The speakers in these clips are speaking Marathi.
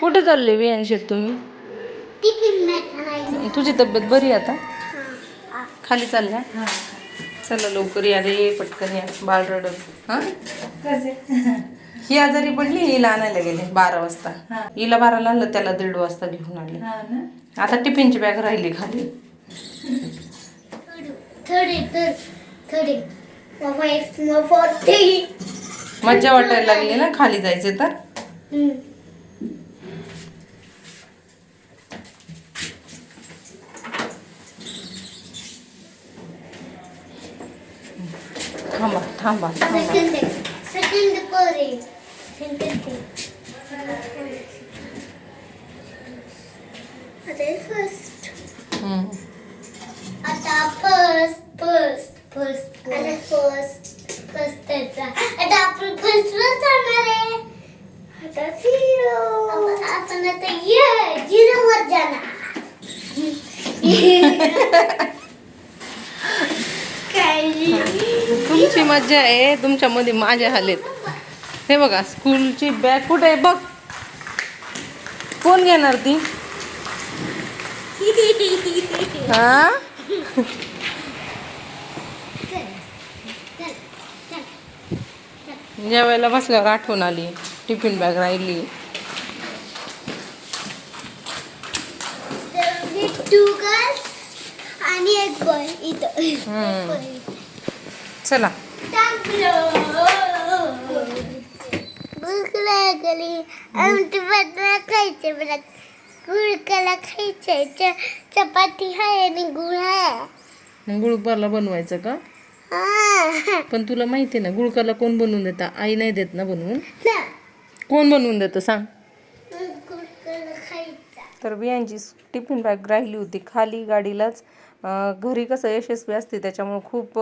कुठे चालले वियांशेत तुम्ही? तुझी तब्येत बरी आहे आता? खाली चालल्या चला लवकर या रे पटकन या. बाळ रडत. हा? ही आजारी पडली हिला आणायला गेले बारा वाजता. हिला बाराला आणलं त्याला दीड वाजता घेऊन आले. आता टिफिनची बॅग राहिली खाली. मज्जा वाटायला लागली ना खाली जायचे तर? त्याचा. आता आपण आता झिरो आपण आता ये झिरो वर जाणार. काय तुमची मज्जा आहे. तुमच्यामध्ये माझ्या हालेत. हे बघा स्कूलची बॅग कुठे आहे? बघ. कोण घेणार ती? हा? ज्या वेळेला बसल्यावर आठवण आली. टिफिन बॅग राहिली. आणि एक बॉय इथं. चला. खायचे मला गुळकला खायचे चपाती आहे आणि गुळ आहे. गुळपाला बनवायचं का? हा. पण तुला माहिती ना गुळकाला कोण बनवून देता? आई नाही देत ना बनवून. कोण बनवून देतं? सांग. गुळकला खायचा. तर बियांची टिफिन बॅग राहिली होती. खाली गाडीलाच घरी कसं यशस्वी असते त्याच्यामुळे खूप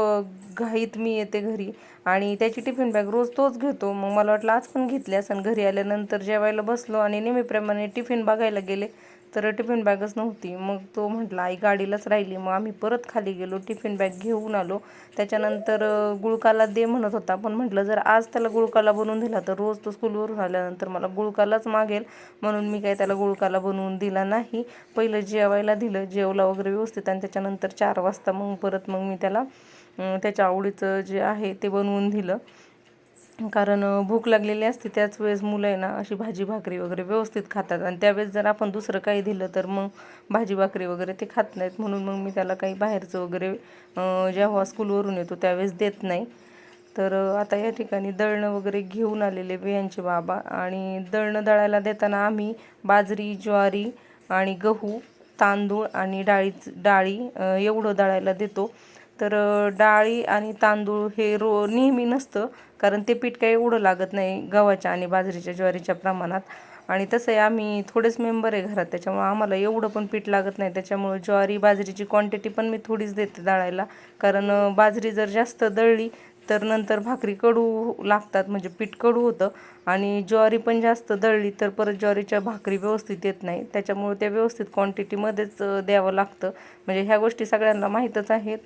घाईत मी येते घरी. आणि त्याची टिफिन बॅग रोज तोच घेतो. मग मला वाटलं आज पण घेतली असं घरी आल्यानंतर जेवायला बसलो आणि नेहमीप्रमाणे टिफिन बघायला गेले. तर टिफिन बॅगच नव्हती. मग तो म्हटला आई गाडीलाच राहिली. मग आम्ही परत खाली गेलो टिफिन बॅग घेऊन आलो. त्याच्यानंतर गुळकाला दे म्हणत होता. पण म्हटलं जर आज त्याला गुळकाला बनवून दिला तर रोज तो स्कूलवरून आल्यानंतर मला गुळकालाच मागेल. म्हणून मी काय त्याला गुळकाला बनवून दिला नाही. पहिलं जेवायला दिलं जेवला वगैरे व्यवस्थित. आणि त्याच्यानंतर चार वाजता मग परत मग मी त्याला त्याच्या आवडीचं जे आहे ते बनवून दिलं. कारण भूक लागलेली असते त्याच वेळेस मुलं आहे ना अशी भाजी भाकरी वगैरे व्यवस्थित खातात. आणि त्यावेळेस जर आपण दुसरं काही दिलं तर मग भाजी भाकरी वगैरे ते खात नाहीत. म्हणून मग मी त्याला काही बाहेरचं वगैरे जेव्हा स्कूलवरून येतो त्यावेळेस देत नाही. तर आता या ठिकाणी दळणं वगैरे घेऊन आलेले बियांचे बाबा. आणि दळणं दळायला देताना आम्ही बाजरी ज्वारी आणि गहू तांदूळ आणि डाळीच डाळी एवढं दळायला देतो. तर डाळी आणि तांदूळ हे रो नेहमी नसतं कारण ते पीठ काही एवढं लागत नाही गव्हाच्या आणि बाजरीच्या ज्वारीच्या प्रमाणात. आणि तसंही आम्ही थोडेच मेंबर आहे घरात त्याच्यामुळं आम्हाला एवढं पण पीठ लागत नाही. त्याच्यामुळं ज्वारी बाजरीची क्वांटिटी पण मी थोडीच देते दळायला कारण बाजरी जर जास्त दळली तर नंतर भाकरी कडू लागतात म्हणजे पीठ कडू होतं. आणि ज्वारी पण जास्त दळली तर परत ज्वारीच्या भाकरी व्यवस्थित येत नाही. त्याच्यामुळे त्या व्यवस्थित क्वांटिटीमध्येच द्यावं लागतं. म्हणजे ह्या गोष्टी सगळ्यांना माहीतच आहेत.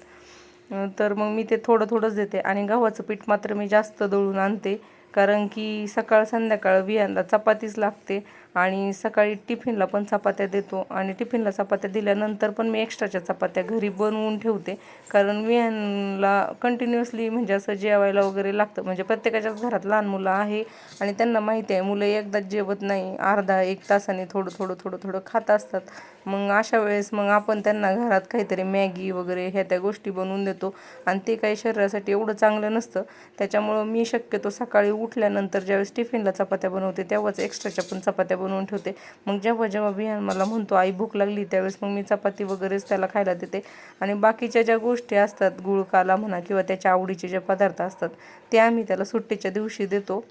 तर मग मी ते थोडं थोडंच देते. आणि गव्हाचं पीठ मात्र मी जास्त दळून आणते कारण की सकाळ संध्याकाळ बियांना चपातीच लागते. आणि सकाळी टिफिनला पण चपात्या देतो आणि टिफिनला चपात्या दिल्यानंतर पण मी एक्स्ट्राच्या चपात्या घरी बनवून ठेवते. कारण वियांना कंटिन्युअसली म्हणजे असं जेवायला वगैरे लागतं. म्हणजे प्रत्येकाच्याच घरात लहान मुलं आहे आणि त्यांना माहिती आहे मुलं एकदाच जेवत नाही. अर्धा एक तासाने थोडं थोडं थोडं थोडं खात असतात. मग अशा वेळेस मग आपण त्यांना घरात काहीतरी मॅगी वगैरे ह्या त्या गोष्टी बनवून देतो. आणि ते काही शरीरासाठी एवढं चांगलं नसतं. त्याच्यामुळं मी शक्यतो सकाळी उठल्यानंतर ज्यावेळेस टिफिनला चपात्या बनवते तेव्हाच एक्स्ट्राच्या पण चपात्या बनवून ठेवते. मग जेव्हा जेव्हा बिहान मला म्हणतो आई भूक लागली त्यावेळेस मग मी चपाती वगैरेच त्याला खायला देते. आणि बाकीच्या ज्या गोष्टी असतात गुळकाला म्हणा किंवा त्याच्या आवडीचे जे पदार्थ असतात ते आम्ही त्याला सुट्टीच्या दिवशी देतो.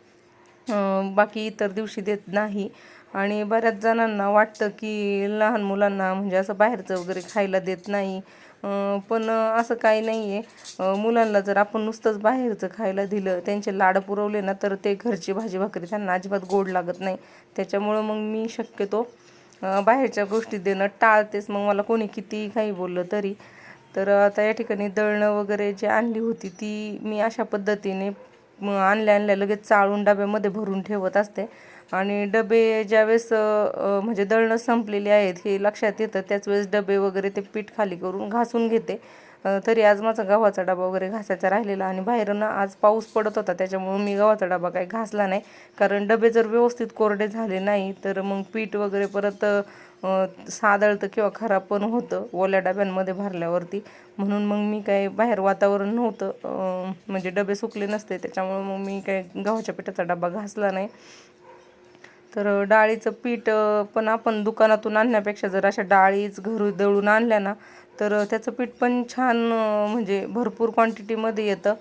बाकी इतर दिवशी देत नाही. आणि बऱ्याच जणांना वाटतं की लहान मुलांना म्हणजे असं बाहेरचं वगैरे खायला देत नाही. पण असं काही नाही आहे मुलांना जर आपण नुसतंच बाहेरचं खायला दिलं त्यांचे लाड पुरवले ना तर ते घरची भाजी भाकरी त्यांना अजिबात गोड लागत नाही. त्याच्यामुळं मग मी शक्यतो बाहेरच्या गोष्टी देणं टाळतेच. मग मला कोणी किती काही बोललं तरी. तर आता या ठिकाणी दळणं वगैरे जी आणली होती ती मी अशा पद्धतीने आणल्या आणल्या लगेच चाळून डब्यामध्ये भरून ठेवत असते. आणि डबे ज्यावेळेस म्हणजे दळणं संपलेली आहेत हे लक्षात येतं त्याच वेळेस डबे वगैरे ते पीठ खाली करून घासून घेते. तरी आज माझा गव्हाचा डबा वगैरे घासायचा राहिलेला आणि बाहेरून आज पाऊस पडत होता त्याच्यामुळं मी गव्हाचा डबा काही घासला नाही. कारण डबे जर व्यवस्थित कोरडे झाले नाही तर मग पीठ वगैरे परत सादळतं किंवा खराब पण होतं ओल्या डब्यांमध्ये भरल्यावरती. म्हणून मग मी काय बाहेर वातावरण नव्हतं म्हणजे डबे सुकले नसते त्याच्यामुळं मग मी काय गव्हाच्या पिठाचा डबा घासला नाही. तर डाळीचं पीठ पण आपण दुकानातून आणण्यापेक्षा जर अशा डाळीच घरू दळून आणल्या ना तर त्याचं पीठ पण छान म्हणजे भरपूर क्वांटिटीमध्ये येतं.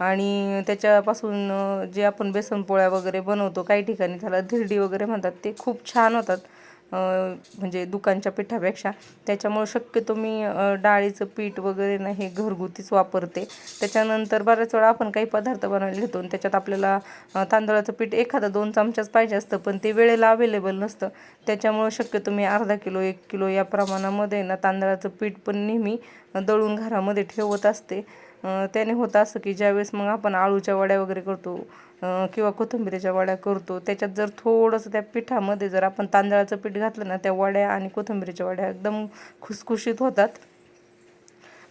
आणि त्याच्यापासून जे आपण बेसन पोळ्या वगैरे बनवतो काही ठिकाणी त्याला धिरडी वगैरे म्हणतात ते खूप छान होतात. म्हणजे दुकानच्या पिठापेक्षा. त्याच्यामुळे शक्यतो मी डाळीचं पीठ वगैरे ना हे घरगुतीच वापरते. त्याच्यानंतर बऱ्याच वेळा आपण काही पदार्थ बनवायला घेतो आणि त्याच्यात आपल्याला तांदळाचं पीठ एखादा दोन चमचाच पाहिजे असतं पण ते वेळेला अवेलेबल नसतं. त्याच्यामुळं शक्यतो मी अर्धा किलो एक किलो या प्रमाणामध्ये ना तांदळाचं पीठ पण नेहमी दळून घरामध्ये ठेवत असते. त्याने होतं असं की ज्यावेळेस मग आपण आळूच्या वड्या वगैरे करतो किंवा कोथिंबिरीच्या वड्या करतो. त्याच्यात जर थोडंसं त्या पिठामध्ये जर आपण तांदळाचं पीठ घातलं ना त्या वड्या आणि कोथिंबिरीच्या वड्या एकदम खुसखुशीत होतात.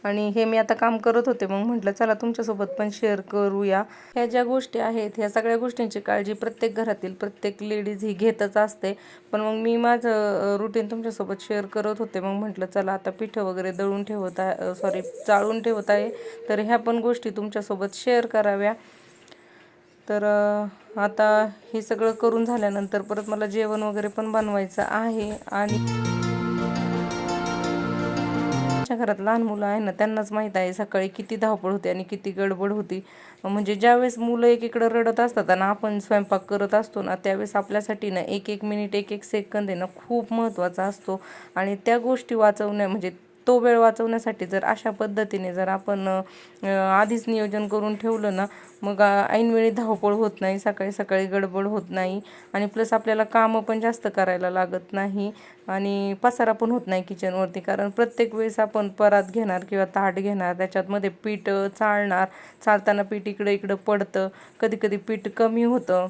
आणि हे मी आता काम करत होते मग म्हटलं चला तुमच्यासोबत पण शेअर करूया. ह्या ज्या गोष्टी आहेत ह्या सगळ्या गोष्टींची काळजी प्रत्येक घरातील प्रत्येक लेडीज ही घेतच असते. पण मग मी माझं रुटीन तुमच्यासोबत शेअर करत होते मग म्हटलं चला आता पिठं वगैरे दळून ठेवत आहे सॉरी चाळून ठेवत आहे. तर ह्या पण गोष्टी तुमच्यासोबत शेअर कराव्या. तर आता हे सगळं करून झाल्यानंतर परत मला जेवण वगैरे पण बनवायचं आहे आणि आमच्या घरात लहान मुलं आहे ना त्यांनाच माहीत आहे सकाळी किती धावपळ होती आणि किती गडबड होती. म्हणजे ज्यावेळेस मुलं एकीकडं रडत असतात आणि आपण स्वयंपाक करत असतो ना त्यावेळेस आपल्यासाठी ना एक एक मिनिट एक एक सेकंद आहे ना खूप महत्त्वाचा असतो. आणि त्या गोष्टी वाचवण्या म्हणजे तो वेळ वाचवण्यासाठी जर अशा पद्धतीने जर आपण आधीच नियोजन करून ठेवलं ना मग ऐनवेळी धावपळ होत नाही सकाळी सकाळी गडबड होत नाही आणि प्लस आपल्याला कामं पण जास्त करायला लागत नाही आणि पसारा पण होत नाही किचनवरती कारण प्रत्येक वेळेस आपण परात घेणार किंवा ताट घेणार त्याच्यातमध्ये पीठ चालणार चाळणार चालताना पीठ इकडं इकडं पडतं कधी कधी पीठ कमी होतं.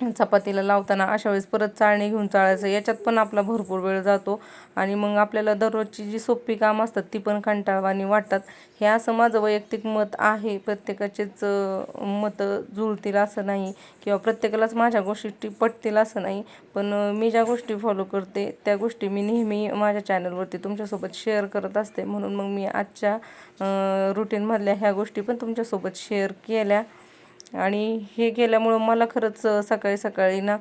चपातीला लावताना अशा वेळेस परत चाळणी घेऊन चाळायचं. याच्यात पण आपला भरपूर वेळ जातो. आणि मग आपल्याला दररोजची जी सोपी कामं असतात ती पण कंटाळवाणी वाटतात. हे असं माझं वैयक्तिक मत आहे. प्रत्येकाचेच मतं जुळतील असं नाही. किंवा प्रत्येकालाच माझ्या गोष्टी पटतील असं नाही. पण मी ज्या गोष्टी फॉलो करते त्या गोष्टी मी नेहमी माझ्या चॅनलवरती तुमच्यासोबत शेअर करत असते. म्हणून मग मी आजच्या रुटीनमधल्या ह्या गोष्टी पण तुमच्यासोबत शेअर केल्या. आणि हे केल्यामुळं मला खरंच सकाळी सकाळी ना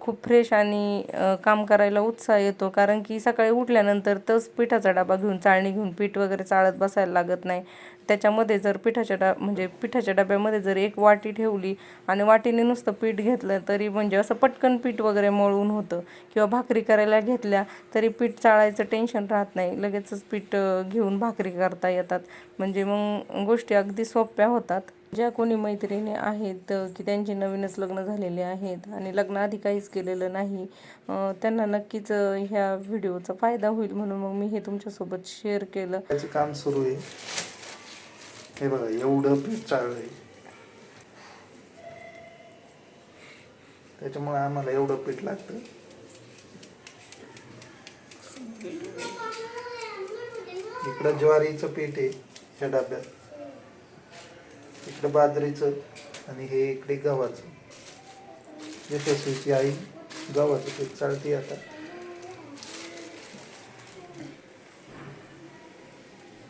खूप फ्रेश आणि काम करायला उत्साह येतो. कारण की सकाळी उठल्यानंतर तोच पिठाचा डबा घेऊन चाळणी घेऊन पीठ वगैरे चाळत बसायला लागत नाही. त्याच्यामध्ये जर पिठाच्या डा म्हणजे पिठाच्या डब्यामध्ये जर एक वाटी ठेवली आणि वाटीने नुसतं पीठ घेतलं तरी म्हणजे असं पटकन पीठ वगैरे मळून होतं. किंवा भाकरी करायला घेतल्या तरी पीठ चाळायचं टेन्शन राहत नाही. लगेचच पीठ घेऊन भाकरी करता येतात. म्हणजे मग गोष्टी अगदी सोप्या होतात. ज्या कोणी मैत्रिणी आहेत की त्यांचे नवीनच लग्न झालेले आहेत आणि लग्नाआधी काहीच केलेलं नाही त्यांना नक्कीच ह्या व्हिडिओचा फायदा होईल म्हणून मग मी हे तुमच्यासोबत शेअर केलं. त्याचे काम सुरू आहे. हे बघा एवढं पीठ चाललंय. त्याच्यामुळे आम्हाला एवढं पीठ लागतं. इकडं ज्वारीचं पीठ आहे ह्या डब्यात. इकडं बाजरीचं आणि हे इकडे गव्हाचं. यशस्वीची आई गव्हाचं ते चालते आता.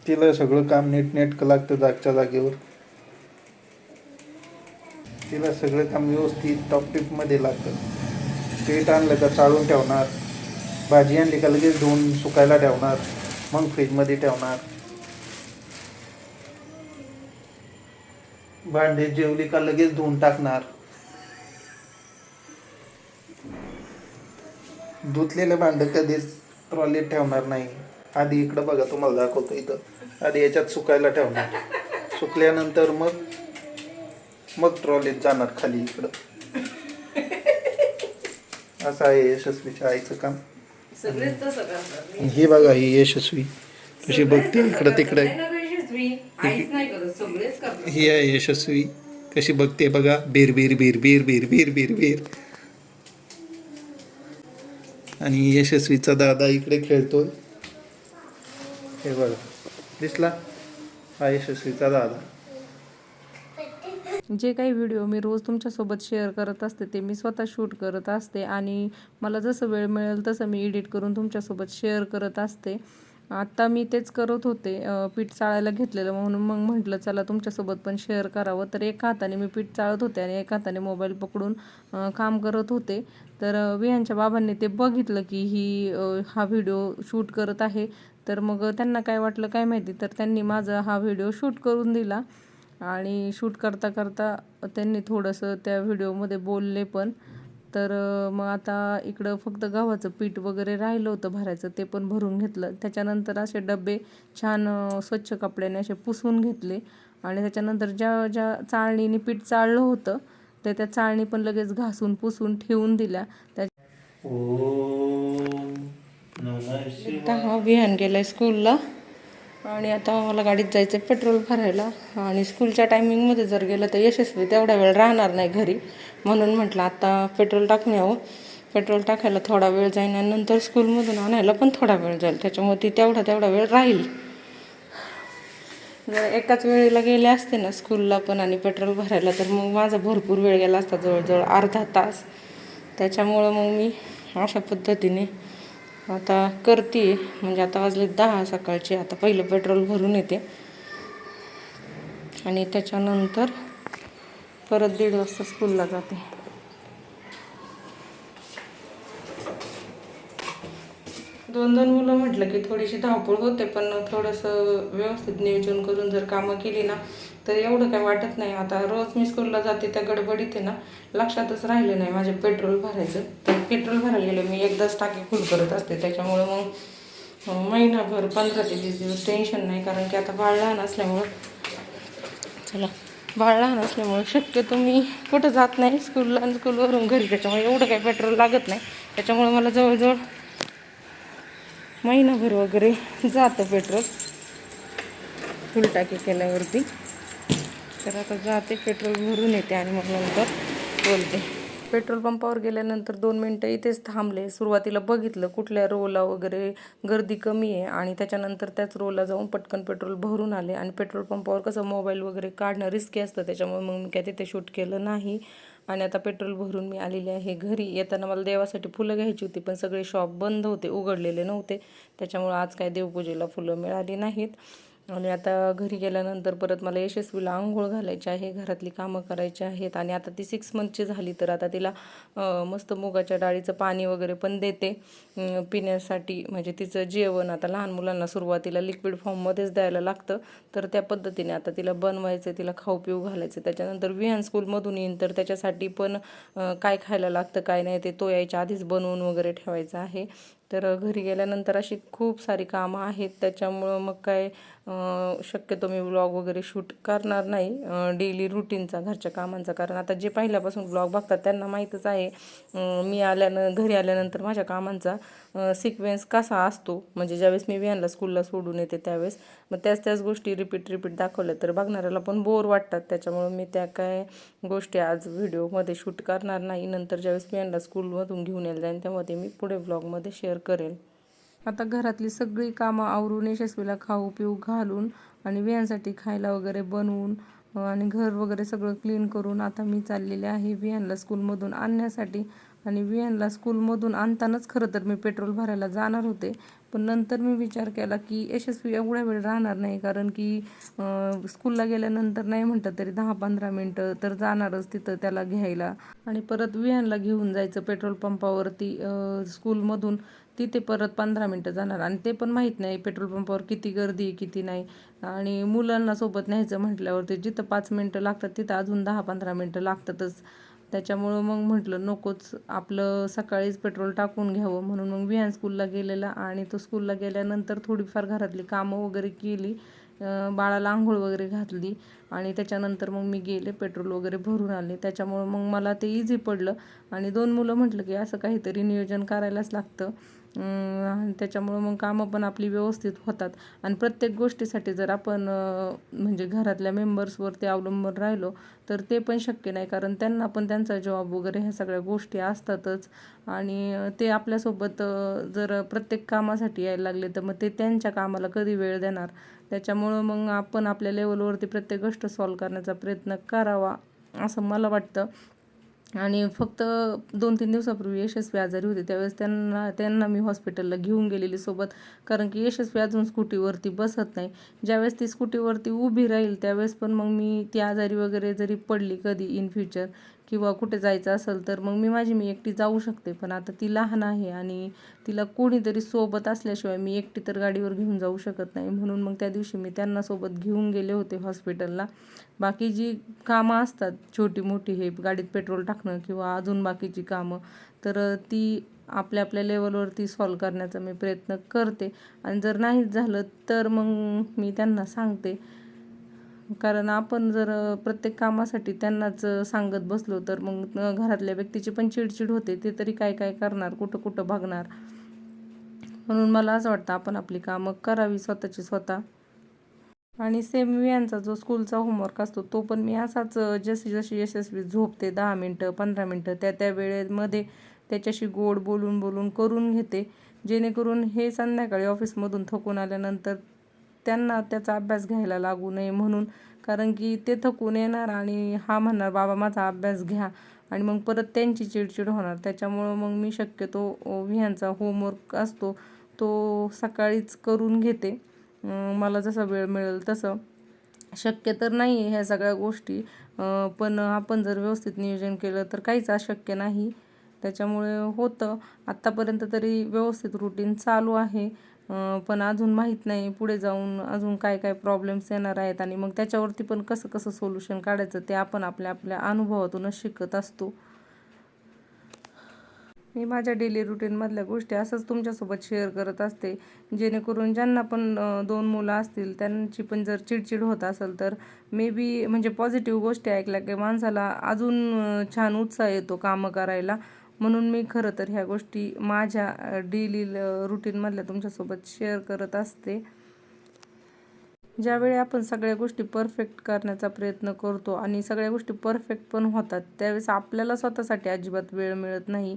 तिला सगळं काम नीटनेटकं लागतं जागच्या जागेवर. तिला सगळं काम व्यवस्थित टॉपटिपमध्ये लागतं. पीठ आणलं का चाळून ठेवणार. भाजी आणली का लगेच धुवून सुकायला ठेवणार. मग फ्रीजमध्ये ठेवणार. भांडे जेवली का लगेच धुवून टाकणार? धुतलेलं भांडं कधीच ट्रॉलीत ठेवणार नाही. आधी इकडं बघा तुम्हाला दाखवतो इथं. आधी याच्यात सुकायला ठेवणार. सुकल्यानंतर मग मग ट्रॉलीत जाणार खाली इकडं. असं आहे यशस्वीच्या आईचं काम. हे बघा ही यशस्वी. कशी बघते इकडं तिकडं. आईच नाही करत सगळेच करतात. ही आहे यशस्वी. कशी बघते बघा बीर बीर बीर बीर बीर बीर बीर बीर. आणि यशस्वीचा दादा इकडे खेळतोय. हे बघा दिसला? हा यशस्वीचा दादा. जे काही व्हिडिओ मी रोज तुमच्यासोबत शेअर करत असते ते मी स्वतः शूट करत असते आणि मला जसं वेळ मिळेल तसं मी एडिट करून तुमच्यासोबत शेअर करत असते. आत्ता मी तेच करत होते पीठ चाळायला घेतलेलं. म्हणून मग म्हटलं चला तुमच्यासोबत पण शेअर करावं. तर एका हाताने मी पीठ चाळत होते आणि एका हाताने मोबाईल पकडून काम करत होते. तर विहांच्या बाबांनी ते बघितलं की ही हा व्हिडिओ शूट करत आहे. तर मग त्यांना काय वाटलं काय माहिती? तर त्यांनी माझा हा व्हिडिओ शूट करून दिला. आणि शूट करता करता त्यांनी थोडंसं त्या व्हिडिओमध्ये बोलले पण. तर मग आता इकडं फक्त गव्हाचं पीठ वगैरे राहिलं होतं भरायचं ते पण भरून घेतलं. त्याच्यानंतर असे डबे छान स्वच्छ कपड्याने असे पुसून घेतले. आणि त्याच्यानंतर ज्या ज्या चाळणीने पीठ चाळलं होतं त्या त्या चाळणी पण लगेच घासून पुसून ठेवून दिल्या. त्या दहा विहान गेलाय स्कूलला आणि आता मला गाडीत जायचं आहे पेट्रोल भरायला. आणि स्कूलच्या टायमिंगमध्ये जर गेलं तर यशस्वी तेवढा वेळ राहणार नाही घरी. म्हणून म्हटलं आता पेट्रोल टाकून यावं. पेट्रोल टाकायला थोडा वेळ जाईल आणि नंतर स्कूलमधून आणायला पण थोडा वेळ जाईल. त्याच्यामुळे ती तेवढा तेवढा वेळ राहील. जर एकाच वेळेला गेले असते ना स्कूलला पण आणि पेट्रोल भरायला तर मग माझा भरपूर वेळ गेला असता जवळजवळ अर्धा तास. त्याच्यामुळं मग मी अशा पद्धतीने आता करते म्हणजे आता वाजले दहा सकाळचे. आता पहिलं पेट्रोल भरून येते. आणि त्याच्यानंतर परत दीड वाजता स्कूलला जाते. दोन दोन मुलं म्हटलं की थोडीशी धावपळ होते पण थोडंसं व्यवस्थित नियोजन करून जर कामं केली ना तर एवढं काय वाटत नाही. आता रोज मी स्कूलला जाते त्या गडबडीत आहे ना लक्षातच राहिलं नाही माझे पेट्रोल भरायचं. तर पेट्रोल भरायला गेलं मी एकदाच टाकी फुल करत असते. त्याच्यामुळं मग महिनाभर पंधरा ते वीस दिवस टेन्शन नाही. कारण की आता बाळ लहान असल्यामुळं चला बाळ लहान असल्यामुळे शक्यतो मी कुठं जात नाही. स्कूलला आणि स्कूलवरून घरी. त्याच्यामुळे एवढं काही पेट्रोल लागत नाही. त्याच्यामुळे मला जवळजवळ महिनाभर वगैरे जातं पेट्रोल फुल टाकी केल्यावरती. तर आता जाते पेट्रोल भरून येते आणि मग नंतर बोलते. पेट्रोल पंपावर गेल्यानंतर दोन मिनटं इथेच थांबले. सुरुवातीला बघितलं कुठल्या रोला वगैरे गर्दी कमी आहे आणि त्याच्यानंतर त्याच रोला जाऊन पटकन पेट्रोल भरून आले आणि पेट्रोल पंपावर कसं मोबाईल वगैरे काढणं रिस्की असतं त्याच्यामुळे मग मी काय तिथे शूट केलं नाही. आणि आता पेट्रोल भरून मी आलेली आहे घरी. येताना मला देवासाठी फुलं घ्यायची होती पण सगळे शॉप बंद होते उघडलेले नव्हते. त्याच्यामुळं आज काय देवपूजेला फुलं मिळाली नाहीत. आणि आता घरी गेल्यानंतर परत मला यशस्वीला आंघोळ घालायची आहे घरातली कामं करायची आहेत आणि आता ती सिक्स मंथची झाली तर आता तिला मस्त मुगाच्या डाळीचं पाणी वगैरे पण देते. पिण्यासाठी म्हणजे तिचं जेवण आता लहान मुलांना सुरुवातीला लिक्विड फॉर्ममध्येच द्यायला लागतं. तर त्या पद्धतीने आता तिला बनवायचं तिला खाऊ पिऊ घालायचं त्याच्यानंतर विहान स्कूलमधून येईन तर त्याच्यासाठी पण काय खायला लागतं काय नाही ते तो यायच्या आधीच बनवून वगैरे ठेवायचं आहे. तर घरी गेल्यानंतर अशी खूप सारी कामं आहेत. त्याच्यामुळं मग काय शक्यतो मी व्लॉग वगैरे शूट करणार नाही. डेली रुटीनचा घरच्या कामांचा. कारण आता जे पहिल्यापासून ब्लॉग बघतात त्यांना माहीतच आहे मी आल्यानं घरी आल्यानंतर माझ्या कामांचा सिक्वेन्स कसा असतो. म्हणजे ज्यावेळेस मी व्हॅनला स्कूलला सोडून येते त्यावेळेस. मग त्याच त्याच गोष्टी रिपीट रिपीट दाखवल्या तर बघणाऱ्याला पण बोर वाटतात. त्याच्यामुळं मी त्या काय गोष्टी आज व्हिडिओमध्ये शूट करणार नाही. नंतर ज्यावेळेस मी यांना स्कूलमधून घेऊन यायला जाईन तेव्हा ते मी पुढे व्लॉगमध्ये शेअर करेल आता घरातली सगळी कामं आवरून यशस्वीला खाऊ पिऊ घालून आणि वियांसाठी खायला वगैरे बनवून आणि घर वगैरे सगळं क्लीन करून आता मी चाललेले आहे विहानला स्कूलमधून आणण्यासाठी. आणि विहानला स्कूलमधून आणतानाच खरं तर मी पेट्रोल भरायला जाणार होते. पण नंतर मी विचार केला की यशस्वी एवढा वेळ राहणार नाही कारण की स्कूलला गेल्यानंतर नाही म्हटलं तरी दहा पंधरा मिनटं तर जाणारच तिथं त्याला घ्यायला. आणि परत विहानला घेऊन जायचं पेट्रोल पंपावरती स्कूलमधून. तिथे परत पंधरा मिनटं जाणार. आणि ते पण माहीत नाही पेट्रोल पंपावर किती गर्दी आहे किती नाही. आणि मुलांना सोबत न्यायचं म्हटल्यावरती जिथं पाच मिनटं लागतात तिथं अजून दहा पंधरा मिनटं लागतातच. त्याच्यामुळं मग म्हटलं नकोच आपलं सकाळीच पेट्रोल टाकून घ्यावं. म्हणून मग विहान स्कूलला गेलेला आणि तो स्कूलला गेल्यानंतर थोडीफार घरातली कामं वगैरे केली. बाळाला आंघोळ वगैरे घातली आणि त्याच्यानंतर मग मी गेले पेट्रोल वगैरे भरून आले त्याच्यामुळं मग मला ते इझी पडलं आणि दोन मुलं म्हटलं की असं काहीतरी नियोजन करायलाच लागतं. त्याच्यामुळं मग कामं पण आपली व्यवस्थित होतात. आणि प्रत्येक गोष्टीसाठी जर आपण म्हणजे घरातल्या मेंबर्सवरती अवलंबून राहिलो तर ते पण शक्य नाही. कारण त्यांना पण त्यांचा जॉब वगैरे ह्या सगळ्या गोष्टी असतातच. आणि ते आपल्यासोबत जर प्रत्येक कामासाठी यायला लागले तर मग ते त्यांच्या कामाला कधी वेळ देणार? त्याच्यामुळं मग आपण आपल्या लेवलवरती प्रत्येक गोष्ट सॉल्व करण्याचा प्रयत्न करावा असं मला वाटतं. आणि फक्त दोन तीन दिवसापूर्वी यशस्वी आजारी होते. त्यावेळेस त्यांना त्यांना मी हॉस्पिटलला घेऊन गेलेली सोबत. कारण की यशस्वी अजून स्कूटीवरती बसत नाही. ज्यावेळेस ती स्कूटीवरती उभी राहील त्यावेळेस पण मग मी ती आजारी वगैरे जरी पडली कधी इन फ्युचर किंवा कुठे जायचं असेल तर मग मी माझी मी एकटी जाऊ शकते. पण आता ती लहान आहे आणि तिला कोणीतरी सोबत असल्याशिवाय मी एकटी तर गाडीवर घेऊन जाऊ शकत नाही. म्हणून मग त्या दिवशी मी त्यांना सोबत घेऊन गेले होते हॉस्पिटलला. बाकी जी कामं असतात छोटी मोठी हे गाडीत पेट्रोल टाकणं किंवा अजून बाकीची कामं तर ती आपल्या आपल्या लेवलवरती सॉल्व करण्याचा मी प्रयत्न करते. आणि जर नाहीच झालं तर मग मी त्यांना सांगते कारण आपण जर प्रत्येक कामासाठी त्यांनाच सांगत बसलो तर मग घरातल्या व्यक्तीची पण चिडचिड होते. ते तरी काय काय करणार? कुठं कुठं बघणार म्हणून मला असं वाटतं आपण आपली कामं करावी स्वतःची स्वतः. आणि सेम यांचा जो स्कूलचा होमवर्क असतो तो पण मी असाच जशी जशी यशस्वी झोपते दहा मिनटं पंधरा मिनटं त्या त्या वेळेमध्ये त्याच्याशी गोड बोलून बोलून करून घेते. जेणेकरून हे संध्याकाळी ऑफिसमधून थकून आल्यानंतर त्यांना त्याचा अभ्यास घ्यायला लागू नये म्हणून कारण की ते थकून येणार आणि हा म्हणणार बाबा माझा अभ्यास घ्या. आणि मग परत त्यांची चिडचिड होणार. त्याच्यामुळं मग मी शक्यतो ह्यांचा होमवर्क असतो तो सकाळीच करून घेते. मला जसा वेळ मिळेल तसं. शक्य तर नाही आहे ह्या सगळ्या गोष्टी. पण आपण जर व्यवस्थित नियोजन केलं तर काहीच अशक्य नाही. त्याच्यामुळे होतं. आत्तापर्यंत तरी व्यवस्थित रुटीन चालू आहे. पण अजून माहीत नाही पुढे जाऊन अजून काय काय प्रॉब्लेम्स येणार आहेत आणि मग त्याच्यावरती पण कसं कसं सोल्युशन काढायचं ते आपण आपल्या आपल्या अनुभवातूनच शिकत असतो. मी माझ्या डेली रुटीनमधल्या गोष्टी असंच तुमच्यासोबत शेअर करत असते जेणेकरून ज्यांना पण दोन मुलं असतील त्यांची पण जर चिडचिड होत असेल तर मे बी म्हणजे पॉझिटिव्ह गोष्टी ऐकल्या की माणसाला अजून छान उत्साह येतो कामं करायला. म्हणून मी खरं तर ह्या गोष्टी माझ्या डेली रुटीनमधल्या तुमच्यासोबत शेअर करत असते. ज्यावेळी आपण सगळ्या गोष्टी परफेक्ट करण्याचा प्रयत्न करतो आणि सगळ्या गोष्टी परफेक्ट पण होतात त्यावेळेस आपल्याला स्वतःसाठी अजिबात वेळ मिळत नाही.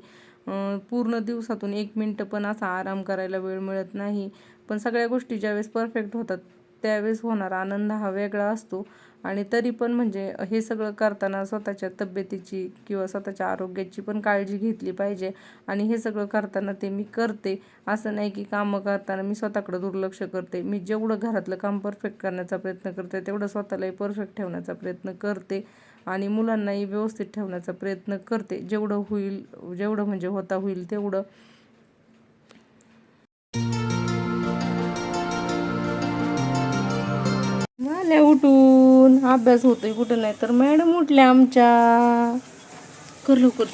पूर्ण दिवसातून एक मिनटं पण असा आराम करायला वेळ मिळत नाही. पण सगळ्या गोष्टी ज्यावेळेस परफेक्ट होतात त्यावेळेस होणारा. आनंद हा वेगळा असतो. आणि तरी पण म्हणजे हे सगळं करताना स्वतःच्या तब्येतीची किंवा स्वतःच्या आरोग्याची पण काळजी घेतली पाहिजे. आणि हे सगळं करताना ते मी करते. असं नाही की कामं करताना मी स्वतःकडे दुर्लक्ष करते. मी जेवढं घरातलं काम परफेक्ट करण्याचा प्रयत्न करते तेवढं स्वतःलाही परफेक्ट ठेवण्याचा प्रयत्न करते. आणि मुलांनाही व्यवस्थित ठेवण्याचा प्रयत्न करते. जेवढं होईल जेवढं म्हणजे होता होईल तेवढं. झाल्या उठून. अभ्यास होतोय कुठं नाही तर मॅडम उठल्या आमच्या. कर लवकर ती